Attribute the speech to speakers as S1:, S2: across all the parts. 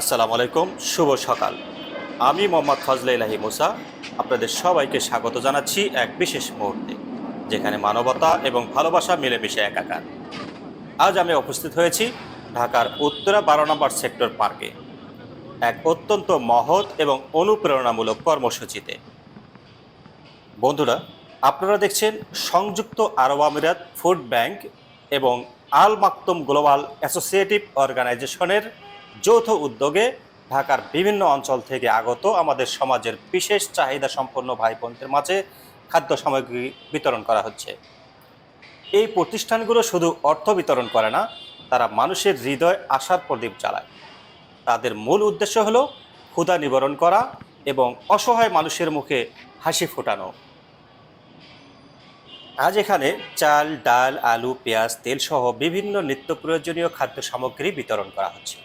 S1: আসসালামু আলাইকুম, শুভ সকাল। আমি মোহাম্মদ ফজলে ইলাহি মুসা, আপনাদের সবাইকে স্বাগত জানাচ্ছি এক বিশেষ মুহূর্তে, যেখানে মানবতা এবং ভালোবাসা মিলেমিশে একাকার। আজ আমি উপস্থিত হয়েছি ঢাকার উত্তরা বারো নম্বর সেক্টর পার্কে, এক অত্যন্ত মহৎ এবং অনুপ্রেরণামূলক কর্মসূচিতে। বন্ধুরা, আপনারা দেখছেন সংযুক্ত আরব আমিরাত ফুড ব্যাংক এবং আল মাকতুম গ্লোবাল অ্যাসোসিয়েটিভ অর্গানাইজেশনের যৌথ উদ্যোগে ঢাকার বিভিন্ন অঞ্চল থেকে আগত আমাদের সমাজের বিশেষ চাহিদা সম্পন্ন ভাই বোনদের মাঝে খাদ্য সামগ্রী বিতরণ করা হচ্ছে। এই প্রতিষ্ঠানগুলো শুধু অর্থ বিতরণ করে না, তারা মানুষের হৃদয় আশার প্রদীপ জ্বালায়। তাদের মূল উদ্দেশ্য হলো ক্ষুধা নিবারণ করা এবং অসহায় মানুষের মুখে হাসি ফোটানো। আজ এখানে চাল, ডাল, আলু, পেঁয়াজ, তেল সহ বিভিন্ন নিত্য প্রয়োজনীয় খাদ্য সামগ্রী বিতরণ করা হচ্ছে।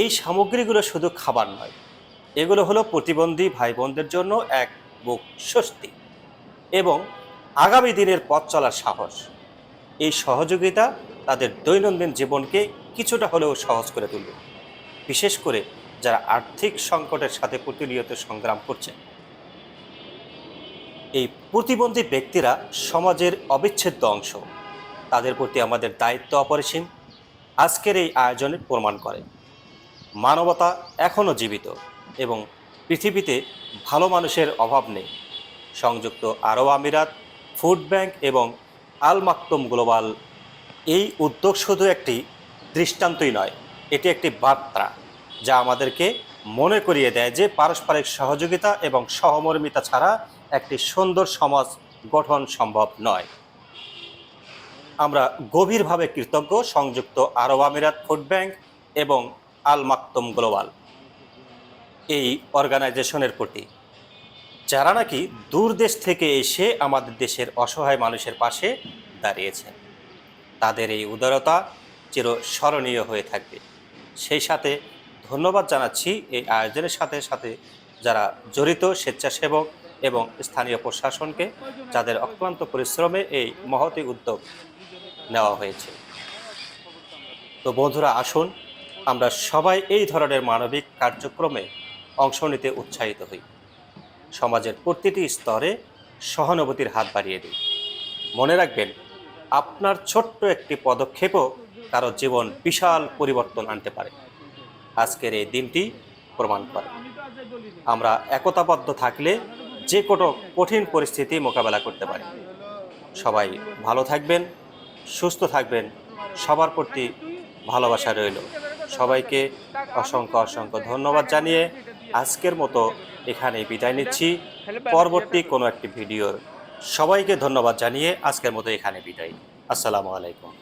S1: এই সামগ্রীগুলো শুধু খাবার নয়, এগুলো হলো প্রতিবন্ধী ভাই বোনদের জন্য এক বুক স্বস্তি এবং আগামী দিনের পথ চলার সাহস। এই সহযোগিতা তাদের দৈনন্দিন জীবনকে কিছুটা হলেও সহজ করে তুলবে, বিশেষ করে যারা আর্থিক সংকটের সাথে প্রতিনিয়ত সংগ্রাম করছেন এই প্রতিবন্ধী ব্যক্তিরা সমাজের অবিচ্ছেদ্য অংশ, তাদের প্রতি আমাদের দায়িত্ব অপরিসীম। আজকের এই আয়োজনে প্রমাণ করে। মানবতা এখনও জীবিত এবং পৃথিবীতে ভালো মানুষের অভাব নেই। সংযুক্ত আরব আমিরাত, ফুড ব্যাংক এবং আল গ্লোবাল এই উদ্যোগ শুধু একটি দৃষ্টান্তই নয়, এটি একটি বার্তা যা আমাদেরকে মনে করিয়ে দেয় যে পারস্পরিক সহযোগিতা এবং সহমর্মিতা ছাড়া একটি সুন্দর সমাজ গঠন সম্ভব নয়। আমরা গভীরভাবে কৃতজ্ঞ সংযুক্ত আরব আমিরাত, ফুড ব্যাংক এবং আল মাকতুম গ্লোবাল, এই অর্গানাইজেশনের প্রতি। যারা নাকি দূর দেশ থেকে এসে আমাদের দেশের অসহায় মানুষের পাশে দাঁড়িয়েছেন, তাদের এই উদারতা চির স্মরণীয় হয়ে থাকবে। সেই সাথে ধন্যবাদ জানাচ্ছি এই আয়োজনের সাথে সাথে যারা জড়িত স্বেচ্ছাসেবক এবং স্থানীয় প্রশাসনকে, যাদের অক্লান্ত পরিশ্রমে এই মহতি উদ্যোগ নেওয়া হয়েছে। তো বন্ধুরা, আসুন আমরা সবাই এই ধরনের মানবিক কার্যক্রমে অংশ নিতে উৎসাহিত হই। সমাজের প্রতিটি স্তরে সহানুভূতির হাত বাড়িয়ে দিই। মনে রাখবেন, আপনার ছোট্ট একটি পদক্ষেপও কারও জীবন বিশাল পরিবর্তন আনতে পারে। আজকের এই দিনটি প্রমাণ করে। আমরা একতাবদ্ধ থাকলে যে কোনো কঠিন পরিস্থিতি মোকাবেলা করতে পারি। সবাই ভালো থাকবেন, সুস্থ থাকবেন, সবার প্রতি ভালোবাসা রইল। সবাইকে অসংখ্য অসংখ্য ধন্যবাদ জানিয়ে আজকের মতো এখানে বিদায় নিচ্ছি। পরবর্তী কোনো একটি ভিডিওর সবাইকে ধন্যবাদ জানিয়ে আজকের মতো এখানে বিদায়। আসসালামু আলাইকুম।